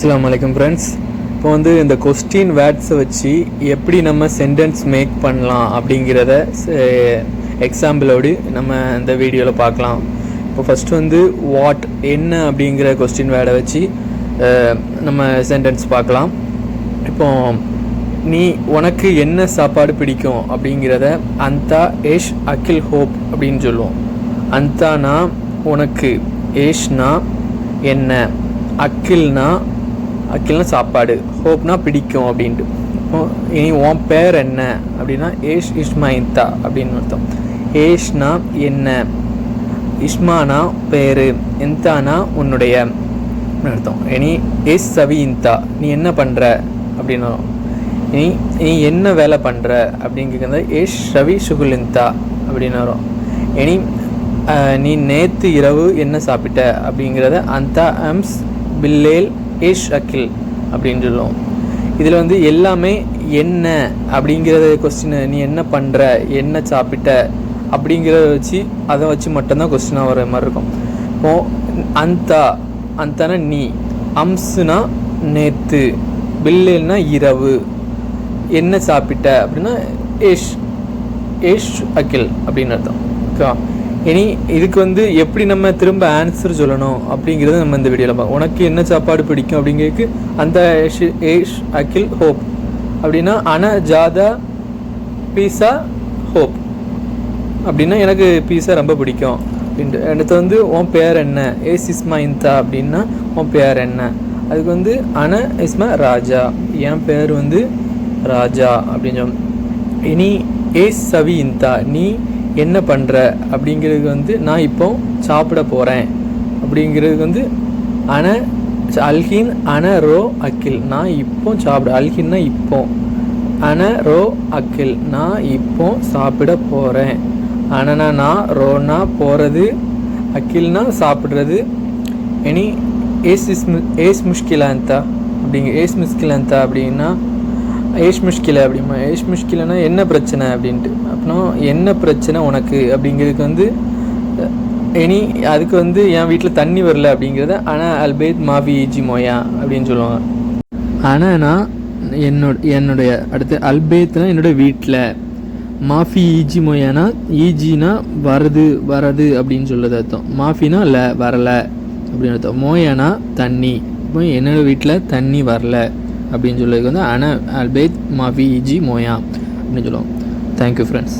அஸ்லாம் வலைக்கம் ஃப்ரெண்ட்ஸ் இப்போ வந்து இந்த கொஸ்டின் வேர்ட்ஸை வச்சு எப்படி நம்ம சென்டென்ஸ் மேக் பண்ணலாம் அப்படிங்கிறத எக்ஸாம்பிளோடு நம்ம இந்த வீடியோவில் பார்க்கலாம். இப்போ ஃபஸ்ட்டு வந்து வாட் என்ன அப்படிங்கிற கொஸ்டின் வேர்டை வச்சு நம்ம சென்டென்ஸ் பார்க்கலாம். இப்போ நீ உனக்கு என்ன சாப்பாடு பிடிக்கும் அப்படிங்கிறத அந்தா ஏஷ் அகில் ஹோப் அப்படின்னு சொல்லுவோம். அந்தானா உனக்கு ஏஷ்னா என்ன? அக்கில்னா அக்கில்னா சாப்பாடு. ஹோப்னா பிடிக்கும் அப்படின்ட்டு. இனி உன் பேர் என்ன? அப்படின்னா ஏஷ் இஸ்மாயிந்தா அப்படின்னு அர்த்தம். ஏஷ்னா என்ன? இஷ்மானா பேர். இந்தானா உன்னுடைய அர்த்தம். இனி ஏஸ் சவி இந்தா நீ என்ன பண்ணுற அப்படின்னு வரும். இனி நீ என்ன வேலை பண்ணுற அப்படிங்கிறது ஏஷ் ரவி சுகுலிந்தா அப்படின்னு வரும் இனி நீ நேற்று இரவு என்ன சாப்பிட்ட? அப்படிங்கிறத அந்த அம்ஸ் பில்லேல் ஏஷ் அக்கில் அப்படின்னு சொல்லுவோம். இதில் வந்து எல்லாமே என்ன அப்படிங்கிறத கொஸ்டின் நீ என்ன பண்ணுற என்ன சாப்பிட்ட அப்படிங்கிறத வச்சு அதை வச்சு மட்டும்தான் கொஸ்டினாக வர மாதிரி இருக்கும். இப்போ அந்தா அந்தானா நீ அம்சுனா நேத்து பில்லுன்னா இரவு என்ன சாப்பிட்ட அப்படின்னா ஏஷ் ஏஷ் அகில் அப்படின்னு அர்த்தம். ஓகேவா? இனி இதுக்கு வந்து எப்படி நம்ம திரும்ப ஆன்சர் சொல்லணும் அப்படிங்கிறத நம்ம இந்த வீடியோவில் பார்ப்போம். உனக்கு என்ன சாப்பாடு பிடிக்கும் அப்படிங்கிறதுக்கு அந்த ஏஷ் ஏஷ் அகில் ஹோப். அப்படின்னா அன ஜாதா பீஸா ஹோப். அப்படின்னா எனக்கு பீஸா ரொம்ப பிடிக்கும். அப்படின்ட்டு. அடுத்து வந்து உன் பேர் என்ன? ஏஸ் இஸ்மா இந்தா அப்படின்னா உன் பேர் என்ன? அதுக்கு வந்து அன இஸ்மா ராஜா. என் பேர் வந்து ராஜா அப்படின்னு சொல்லணும் இனி ஏஸ் சவி இந்தா. நீ என்ன பண்ணுற அப்படிங்கிறதுக்கு வந்து நான் இப்போ சாப்பிட போகிறேன் அப்படிங்கிறதுக்கு வந்து அன அல்ஹின் அன ரோ அக்கில் நான் இப்போ சாப்பிட அல்ஹின்னா இப்போ. அன ரோ அக்கில் நான் இப்போ சாப்பிட போகிறேன் அனனா நான் ரோனா போகிறது அக்கில்னா சாப்பிட்றது. எனி ஏஸ் இஸ் ஏஸ் முஷ்கிலாந்தா அப்படிங்க ஏஸ் முஷ்கிலாந்தா அப்படின்னா ஏஷ் முஷ்கில அப்படிமா ஏஷ் முஷ்கிலனா என்ன பிரச்சனை அப்படின்ட்டு. அப்புறம் என்ன பிரச்சனை உனக்கு அப்படிங்கிறதுக்கு வந்து இனி அதுக்கு வந்து என் வீட்டில் தண்ணி வரல அப்படிங்கிறத ஆனால் அல்பேத் மாஃபி ஈஜி மோயா அப்படின்னு சொல்லுவாங்க. ஆனானா என்னோட என்னுடைய அடுத்து அல்பேத்னா என்னோட வீட்டில் மாஃபி ஈஜி மொயானா ஈஜினா வருது வரது அப்படின்னு சொல்லுறது அர்த்தம். மாஃபினா இல்லை வரலை அப்படின்னு அர்த்தம். மோயானா தண்ணி. இப்போ என்னோடய வீட்டில் தண்ணி வரல. அப்படின்னு சொல்லுறதுக்கு வந்து அன அல்பேத் மாஃபி இஜி மோயா அப்படின்னு சொல்லுவோம் தேங்க்யூ ஃப்ரெண்ட்ஸ்